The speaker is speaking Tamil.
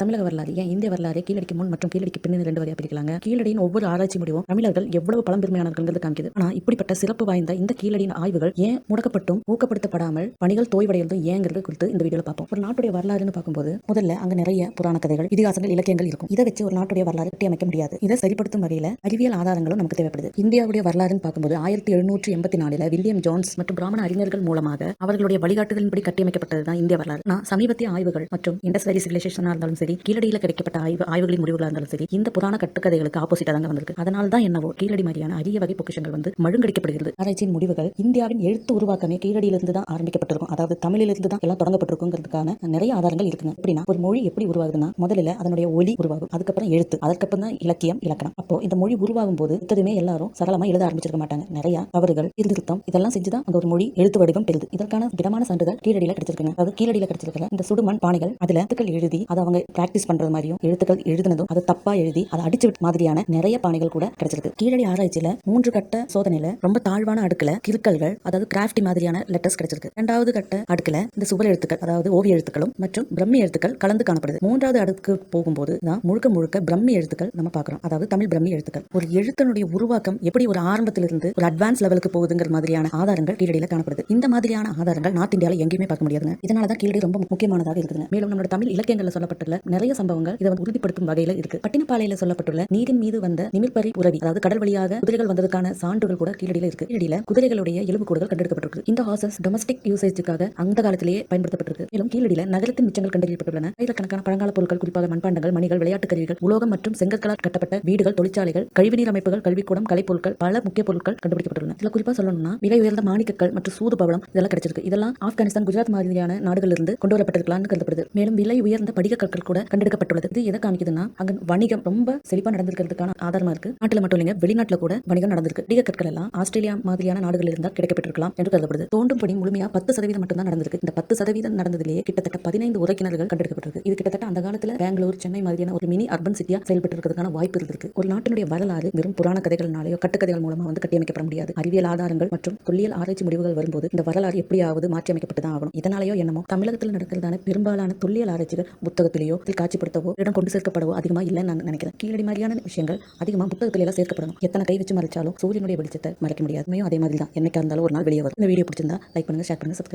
தமிழக வரலாறு ஏன் இந்திய வரலாறு கீழடிக்கு முன் மற்றும் கீழடிக்கு பின் ரெண்டு வரையா பிரிக்கலாங்க? கீழடியின் ஒவ்வொரு ஆராய்ச்சி முடிவும் தமிழர்கள் எவ்வளவு பழம்பெருமையானவர்கள் காமிக்குது. ஆனா இப்படிப்பட்ட சிறப்பு வாய்ந்த இந்த கீழடியின் ஆய்வுகள் ஏன் முடக்கப்பட்டும் ஊக்கப்படுத்தப்படாமல் பணிகள் தோய்வடையதும் ஏங்கிறது குறித்து இந்த வீடியோல பார்ப்போம். ஒரு நாட்டுடைய வரலாறுன்னு பார்க்கும்போது முதல்ல அங்க நிறைய புராண கதைகள் இதிகாசங்கள் இலக்கியங்கள் இருக்கும். இதை வச்சு ஒரு நாட்டுடைய வரலாறு கட்டியமைக்க முடியாது. இதை சரிப்படுத்தும் வகையில அறிவியல் ஆதாரங்களும் நமக்கு தேவைப்படுது. இந்தியாவுடைய வரலாறுன்னு பார்க்கும்போது ஆயிரத்தி எழுநூற்றி எண்பத்தி நாலுல வில்லியம் ஜோன்ஸ் மற்றும் பிராமண அறிஞர்கள் மூலமாக அவர்களுடைய வழிகாட்டுதலின்படி கட்டியமைக்கப்பட்டது தான் இந்திய வரலாறு. நான் சமீபத்திய ஆய்வுகள் மற்றும் இண்டஸ் வேலி சிவிலைசேஷனா இருந்தாலும் சரி கீழடியில் கிடைக்கப்பட்ட ஆய்வு ஆய்வுகளின் முடிவுகளாக இருந்தாலும் சரி இந்த புராண கட்டுக்கதைகளுக்கு ஆப்போசிட்டா தாங்க வந்திருக்கு. அதனால தான் என்னவோ கீழடி மாதிரியான அரிய வகை பொக்கிஷங்கள் வந்து மழுங்கடிக்கப்படுகிறது. ஆராய்ச்சியின் முடிவுகள் இந்தியாவின் எழுத்து உருவாக்கமே கீழடியிலிருந்து தான் ஆரம்பிக்கப்பட்டிருக்கும். அதாவது தமிழிலிருந்து தான் எல்லாம் தொடங்கப்பட்டிருக்குங்கிறதுக்கான நிறைய ஆதாரங்கள் இருக்குங்க. எப்படின்னா ஒரு மொழி எப்படி உருவாகுதுன்னா முதல்ல அதனுடைய ஒலி உருவாகும். அதுக்கப்புறம் எழுத்து. அதுக்கப்புறம் தான் இலக்கியம் இலக்கணம். அப்போ இந்த மொழி உருவாகும் போது எதுவுமே எல்லாரும் சரளமா எழுத ஆரம்பிச்சிருக்க மாட்டாங்க. நிறைய தவறுகள் திருத்தம் இதெல்லாம் செஞ்சுதான் அந்த ஒரு மொழி எழுத்து வடிவம் பெறுது. இதற்கான திடமான சான்றுகள் கீழடியில கிடைச்சிருக்குங்க. அதாவது கீழடியில கிடைச்சிருக்கிற இந்த சுடுமண் பானைகள் அதுல எழுதி அதை அவங்க பிராக்டிஸ் பண்றது மாதிரியும் எழுத்துக்கள் எழுதுனதும் அதை தப்பா எழுதி அதை அடிச்சு மாதிரியான நிறைய பானைகள் கூட கிடைச்சிருக்கு. கீழடி ஆராய்ச்சியில மூன்று கட்ட சோதனையில ரொம்ப தாழ்வான அடுக்குல கிறுக்கல்கள் அதாவது கிராஃப்டி மாதிரியான லெட்டர்ஸ் கிடைச்சிருக்கு. இரண்டாவது கட்ட அடுக்குல இந்த சுவர் எழுத்துக்கள் அதாவது ஓவிய எழுத்துக்களும் மற்றும் பிரம்மி எழுத்துக்கள் கலந்து காணப்படுது. மூன்றாவது அடுக்கு போகும்போது தான் முழுக்க முழுக்க பிரம்மி எழுத்துக்கள் நம்ம பார்க்குறோம். அதாவது தமிழ் பிரம்மி எழுத்துக்கள். ஒரு எழுத்தனுடைய உருவாக்கம் எப்படி ஒரு ஆரம்பத்திலிருந்து ஒரு அட்வான்ஸ் லெவலுக்கு போகுதுங்கிற மாதிரியான ஆதாரங்கள் கீழடியில காணப்படுது. இந்த மாதிரியான ஆதாரங்கள் நார்த் இந்தியாவில் எங்கேயுமே பார்க்க முடியாதுங்க. இதனால தான் கீழடி ரொம்ப முக்கியமானதாக இருக்குதுங்க. மேலும் நம்மளோட தமிழ் இலக்கியங்களில் சொல்லப்பட்டுள்ள நிறைய சம்பவங்கள் இதை வந்து உறுதிப்படுத்தும் வகையில இருக்கு. பட்டினப்பாளையில சொல்லப்பட்டுள்ள நீரின் மீது வந்த நிமிர்பறி உறவி அதாவது கடல் வழியாக குதிரைகள் வந்ததுக்கான சான்றுகள் கூட கீழடியில இருக்கு. கீழடியில குதிரைகளுடைய எலும்புக்கூடுகள் கண்டெடுக்கப்பட்டிருக்கு. இந்த ஹார்சஸ் டொமஸ்டிக் யூசேஜுக்காக அந்த காலத்திலேயே பயன்படுத்தப்பட்டிருக்கு. மேலும் கீழடியில நகரத்தின் மிச்சங்கள் கண்டறியப்பட்டுள்ளன. ஆயிரக்கணக்கான பழங்கால பொருட்கள் குறிப்பாக மண்பாண்டங்கள் மணிகள் விளையாட்டு கருவிகள் உலோகம் மற்றும் செங்கற்களால் கட்டப்பட்ட வீடுகள் தொழிற்சாலைகள் கழிவுநீர் அமைப்புகள் கல்விக்கூடம் கலைப்பொருட்கள் பல முக்கிய பொருட்கள் கண்டுபிடிக்கப்பட்டுள்ளன. சில குறிப்பா சொல்லணும்னா விலை உயர்ந்த மாணிக்கங்கள் மற்றும் சூது பவளம் இதெல்லாம் கிடைச்சிருக்கு. இதெல்லாம் ஆப்கானிஸ்தான் குஜராத் மாதிரியான நாடுகளிலிருந்து கொண்டு வரப்பட்டிருக்கலாம்னு கருதப்படுது. மேலும் விலை உயர்ந்த படிக கற்கள் கூட கண்டெடுக்கப்பட்டுள்ளது. இது எதை காமிக்குதுன்னா அங்க வணிகம் ரொம்ப செழிப்பா நடந்திருக்கிறதுக்கான ஆதாரமா இருக்கு. நாட்டுல மட்டும் இல்லைங்க வெளிநாட்டுல கூட வணிகம் நடந்திருக்கு. படிக கற்கள் எல்லாம் ஆஸ்திரேலியா மாதிரியான நாடுகளில் இருந்தால் கிடைக்கப்பட்டிருக்கலாம் என்று கருதப்படுது. தோண்டும் பணி முழுமையா பத்து சதவீதம் மட்டும் தான் நடந்திருக்கு. இந்த பத்து சதவீதம் நடந்ததிலேயே கிட்டத்தட்ட பதினைந்து உரைக்கிணறுகள் கண்டெடுக்கப்பட்டிருக்கு. இது கிட்டத்தட்ட அந்த காலத்துல பெங்களூர் சென்னை மாதிரியான ஒரு மினி அர்பன் சிட்டியா செயல்பட்டு இருக்கிறதுக்கான வாய்ப்பு இருந்திருக்கு. ஒரு நாட்டினுடைய வரலாறு வெறும் புராண கதைகள்னாலேயோ கட்டுக்கதைகள் மூலமா வந்து கட்டியமைக்கப்பட முடியாது. அறிவியல் ஆதாரங்கள் மற்றும் தொல்லியல் ஆராய்ச்சி முடிவுகள் வரும்போது இந்த வரலாறு எப்படியாவது மாற்றி அமைக்கப்பட்டு தான் ஆகணும். இதனாலேயோ என்னமோ தமிழகத்தில் நடக்கிறதான பெரும்பாலான தொல்லியல் ஆராய்ச்சிகள் புத்தகத்திலேயோ புத்தகத்தில் காட்சிப்படுத்தவோ இடம் கொண்டு சேர்க்கப்படவோ அதிகமா இல்லைன்னு நான் நினைக்கிறேன். கீழடி மாதிரியான விஷயங்கள் அதிகமா புத்தகத்தில் எல்லாம் சேர்க்கப்படணும். எத்தனை கை வச்சு மறைச்சாலும் சூரியனுடைய வெளிச்சத்தை மறைக்க முடியாது. அதே மாதிரி தான் என்னைக்கா இருந்தாலும் ஒரு நாள் வெளியே வரும். இந்த வீடியோ பிடிச்சிருந்தா லைக் பண்ணுங்க ஷேர் பண்ணுங்க சப்ஸ்கிரைப்